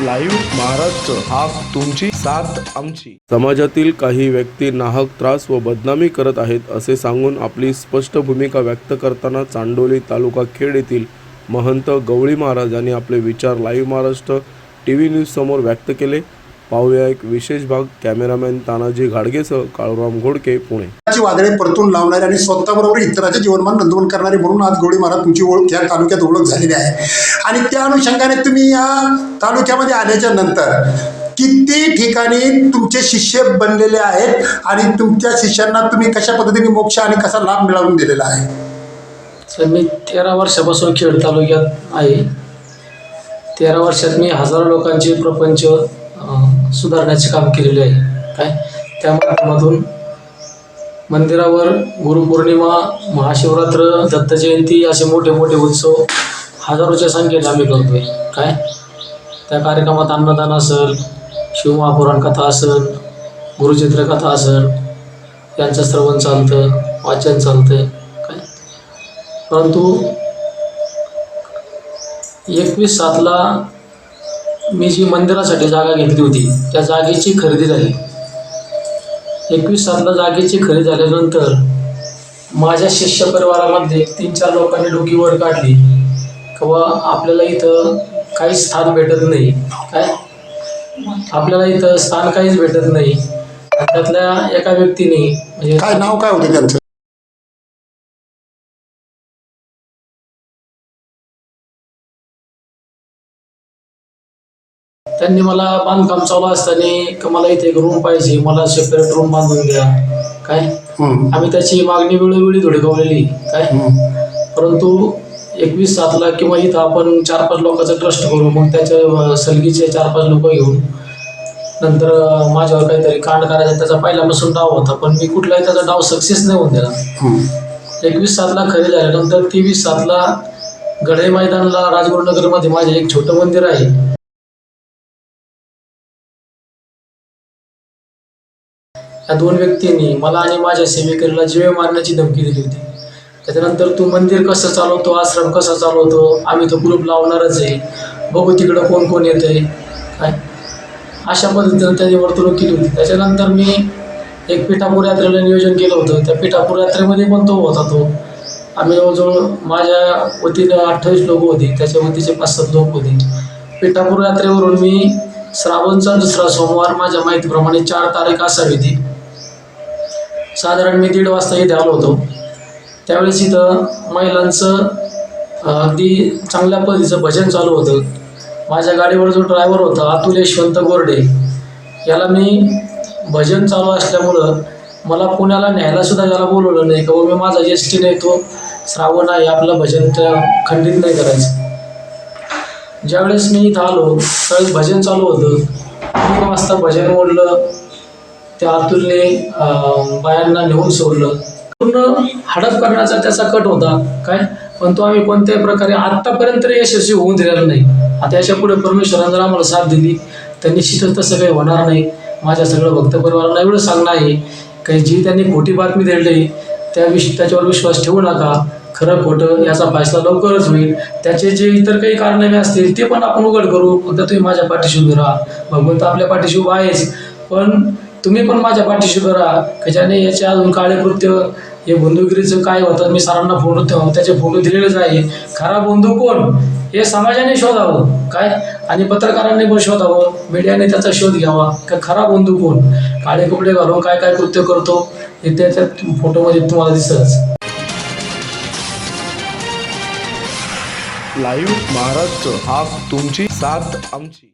Live Maharashtra हा तुमची साथ आमची. समाजातील काही व्यक्ती नाहक त्रास व बदनामी करत आहेत असे सांगून आपली स्पष्ट भूमिका व्यक्त करताना चांडोली तालुका खेड येथील महंत गवळी महाराज यांनी आपले विचार live Maharashtra T V news समोर व्यक्त केले. पाहूया एक विशेष भाग. कॅमेरामॅन तानाजी घाडगेसह काळूराम घोडके पुणे. ची वादळे परतून लावणारे आणि स्वतःबरोबर इतराचे जीवनमान नोंदवण करणारे म्हणून आज गोळी महाराज तुमची ओळख या तालुक्यात ओळख झालेली आहे. आणि त्या अनुषंगाने तुम्ही या तालुक्यामध्ये आल्याच्यानंतर किती ठिकाणी तुमचे शिष्य बनलेले आहेत आणि तुमच्या शिष्यांना तुम्ही कशा पद्धतीने मोक्ष आणि कसा लाभ मिळवून दिलेला आहे? सर मी तेरा वर्षापासून खेड तालुक्यात आहे. तेरा वर्षात मी हजारो लोकांचे प्रपंच सुधारण्याचे काम केलेले आहे. काय? त्या माध्यमातून मंदिरावर गुरुपौर्णिमा महाशिवरात्र दत्त जयंती असे मोठे मोठे उत्सव हजारोच्या संख्येने आम्ही करतोय. काय? त्या कार्यक्रमात अन्नदान असेल शिवमहापुराण कथा असेल गुरुचित्र कथा असेल यांचं श्रवण चालतं वाचन चालतं काय? परंतु एकवीस सातला मी जी मंदिरासाठी जागा घेतली होती त्या जागेची खरेदी झाली. एकवीस सातला जागेची खरी झाल्यानंतर माझ्या शिष्य परिवारामध्ये तीन चार लोकांनी डोकी वर काढली. किंवा आपल्याला इथं काहीच स्थान भेटत नाही. काय? आपल्याला इथं स्थान काहीच भेटत नाही. त्यातल्या एका व्यक्तीने म्हणजे काय नाव काय होतं त्यांचं? त्यांनी मला बांधकाम चालू असताना का मला इथे एक रूम पाहिजे मला सेपरेट रूम बांधून द्या. काय? आम्ही त्याची मागणी वेळोवेळी धुडकावलेली. काय. परंतु एकवीस सातला किंवा इथं आपण चार पाच लोकांचा ट्रस्ट करू मग त्याच्या सलगीचे चार पाच लोक घेऊन नंतर माझ्यावर काहीतरी कांड करायचा त्याचा पहिल्यापासून डाव होता पण मी कुठलाही त्याचा डाव सक्सेस नाही होऊन दिला. एकवीस सातला खरेदी झाल्यानंतर तेवीस सातला गढे मैदानला राजगुरुनगरमध्ये माझे एक छोटं मंदिर आहे. या दोन व्यक्तींनी मला आणि माझ्या सेवेकरीला जीवे मारण्याची धमकी दिली होती. त्याच्यानंतर तू मंदिर कसं चालवतो आश्रम कसा चालवतो आम्ही तो ग्रुप लावणारच आहे. बघू तिकडं कोण कोण येतंय. काय? अशा पद्धतीनं त्यांनी वर्तणूक केली होती. त्याच्यानंतर मी एक पिठापूर यात्रेला नियोजन केलं होतं. त्या पिठापूर यात्रेमध्ये पण तो होता तो. आम्ही जवळजवळ माझ्या वतीनं अठ्ठावीस लोक होती. त्याच्या वतीचे पाच सात लोक होते. पिठापूर यात्रेवरून मी श्रावणचा दुसरा सोमवार माझ्या माहितीप्रमाणे चार तारीख असावी ती. साधारण मी दीड वाजता इथे आलो होतो. त्यावेळेस इथं महिलांचं अगदी चांगल्या पद्धतीचं भजन चालू होतं. माझ्या गाडीवर जो ड्रायव्हर होता अतुल यशवंत गोरडे याला मी भजन चालू असल्यामुळं मला पुण्याला न्यायला सुद्धा याला बोलवलं नाही. का मी माझा एस टी तो श्रावण आहे आपलं भजन त्या खंडित नाही करायचं. ज्यावेळेस मी इथं आलो त्यावेळेस भजन चालू होतं. तीन वाजता भजन ओढलं त्या अतुलने बायांना नेऊन सोडलं. पूर्ण हडप करण्याचा त्याचा कट होता. काय? पण तो आम्ही कोणत्याही प्रकारे आत्तापर्यंत यशस्वी होऊन दिलेला नाही. आता याच्यापुढे परमेश्वरानं जर आम्हाला साथ दिली. तर निश्चितच तसं काही होणार नाही. माझ्या सगळं भक्त परिवाराला एवढं सांगणं आहे. काही जी त्यांनी खोटी बातमी दिली त्या विश त्याच्यावर विश्वास ठेवू नका. खरं खोटं याचा फैसला लवकरच होईल. त्याचे जे इतर काही कारणामे असतील ते पण आपण उघड करू. फक्त तुम्ही माझ्या पाठीशी उभे राहा. भगवंत आपल्या पाठीशी उभा आहेच. पण तुम्ही पण माझ्या पाठीशी करा राहा. की ज्याने याचे अजून काळे कृत्य हे बंधुगिरीचं काय होतं मी सरांना फोटो त्याचे फोटो दिलेलेच आहे. खरा बंधू कोण? हे समाजाने शोधावं. काय? आणि पत्रकारांनी पण शोधावं. मीडियाने त्याचा शोध घ्यावा. का खरा बंधू कोण? काळे कपडे घालून काय काय कृत्य करतो? हे त्याच्या फोटोमध्ये तुम्हाला दिसतच. लाईव्ह महाराष्ट्र हा तुमची साथ आमची.